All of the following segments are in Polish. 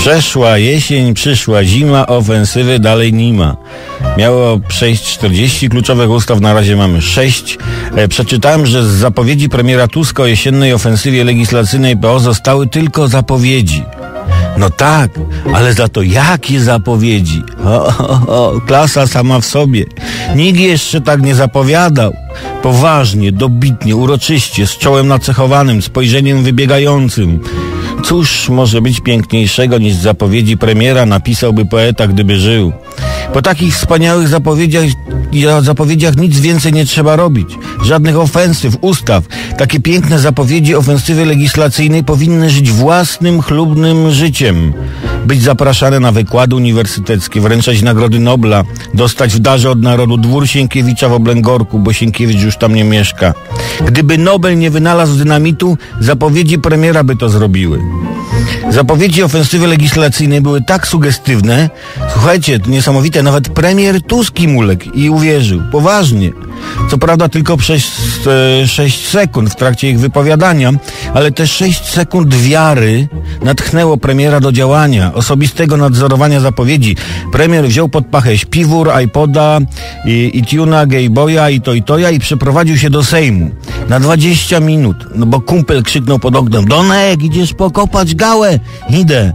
Przeszła jesień, przyszła zima, ofensywy dalej nie ma. Miało przejść 40 kluczowych ustaw, na razie mamy 6. E, przeczytałem, że z zapowiedzi premiera Tuska o jesiennej ofensywie legislacyjnej PO zostały tylko zapowiedzi. No tak, ale za to jakie zapowiedzi? O, o, o, klasa sama w sobie. Nikt jeszcze tak nie zapowiadał. Poważnie, dobitnie, uroczyście, z czołem nacechowanym, spojrzeniem wybiegającym. Cóż może być piękniejszego niż zapowiedzi premiera, napisałby poeta, gdyby żył. Po takich wspaniałych zapowiedziach, zapowiedziach nic więcej nie trzeba robić. Żadnych ofensyw, ustaw. Takie piękne zapowiedzi ofensywy legislacyjnej powinny żyć własnym, chlubnym życiem. Być zapraszane na wykłady uniwersyteckie, wręczać Nagrody Nobla, dostać w darze od narodu dwór Sienkiewicza w Oblęgorku, bo Sienkiewicz już tam nie mieszka. Gdyby Nobel nie wynalazł dynamitu, zapowiedzi premiera by to zrobiły. Zapowiedzi ofensywy legislacyjnej były tak sugestywne, słuchajcie, to niesamowite, nawet premier Tusk im i uwierzył, poważnie. Co prawda tylko przez e, 6 sekund w trakcie ich wypowiadania, ale te 6 sekund wiary natchnęło premiera do działania, osobistego nadzorowania zapowiedzi. Premier wziął pod pachę śpiwór, iPoda, i, i tuna, i to i toja i przeprowadził się do Sejmu na 20 minut, no bo kumpel krzyknął pod oknem, Donek, idziesz pokopać gałę? Idę.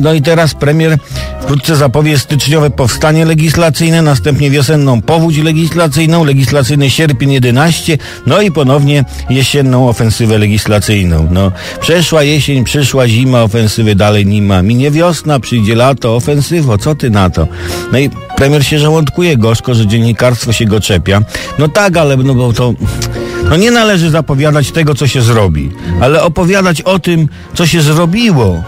No i teraz premier wkrótce zapowie styczniowe powstanie legislacyjne, następnie wiosenną powódź legislacyjną, legislacyjny sierpień 11, no i ponownie jesienną ofensywę legislacyjną. No, przeszła jesień, przyszła zima, ofensywy dalej nie ma. Minie wiosna, przyjdzie lato, ofensywo, co ty na to? No i premier się żołądkuje gorzko, że dziennikarstwo się go czepia. No tak, ale no bo to... No nie należy zapowiadać tego, co się zrobi, ale opowiadać o tym, co się zrobiło.